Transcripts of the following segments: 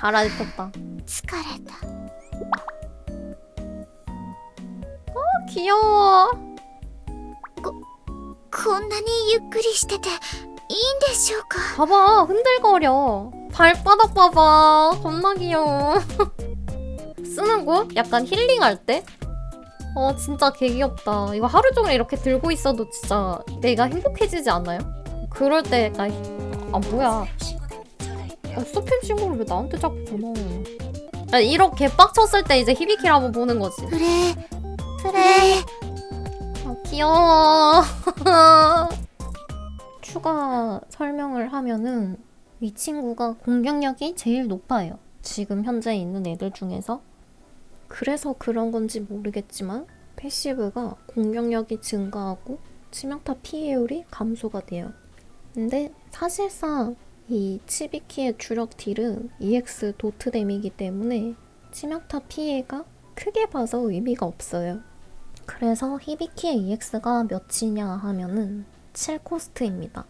갈아입혔다. 疲れた 귀여워. こんなにゆっくりしてていいんでしょうか 봐봐 흔들거려. 발바닥 봐봐. 겁나 귀여워. 쓰는 거 약간 힐링할 때? 어 진짜 개 귀엽다. 이거 하루 종일 이렇게 들고 있어도 진짜 내가 행복해지지 않아요? 그럴 때 약간 아 뭐야? 아, 스팸 신고를 왜 나한테 자꾸 전화 아, 이렇게 빡쳤을 때 이제 히비키를 한번 보는 거지. 그래 그래. 아, 귀여워. 추가 설명을 하면은 이 친구가 공격력이 제일 높아요. 지금 현재 있는 애들 중에서. 그래서 그런 건지 모르겠지만 패시브가 공격력이 증가하고 치명타 피해율이 감소가 돼요. 근데 사실상 이 치비키의 주력 딜은 EX 도트 댐이기 때문에 치명타 피해가 크게 봐서 의미가 없어요. 그래서 히비키의 EX가 몇이냐 하면은 7코스트입니다.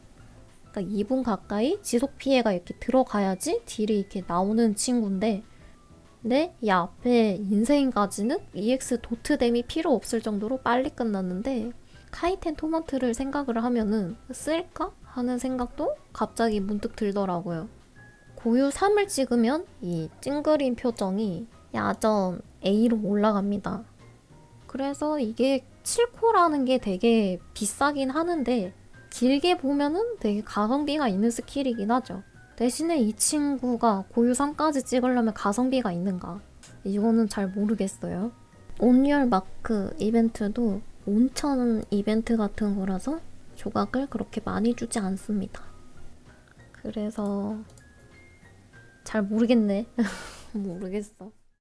그러니까 2분 가까이 지속 피해가 이렇게 들어가야지 딜이 이렇게 나오는 친구인데 근데 이 앞에 인생까지는 EX 도트댐이 필요 없을 정도로 빨리 끝났는데 카이텐 토마트를 생각을 하면은 쓸까? 하는 생각도 갑자기 문득 들더라고요. 고유 3을 찍으면 이 찡그린 표정이 야전 A로 올라갑니다. 그래서 이게 7코라는 게 되게 비싸긴 하는데 길게 보면은 되게 가성비가 있는 스킬이긴 하죠. 대신에 이 친구가 고유 3까지 찍으려면 가성비가 있는가? 이거는 잘 모르겠어요. 온리얼 마크 이벤트도 온천 이벤트 같은 거라서 조각을 그렇게 많이 주지 않습니다. 그래서 잘 모르겠네. 모르겠어.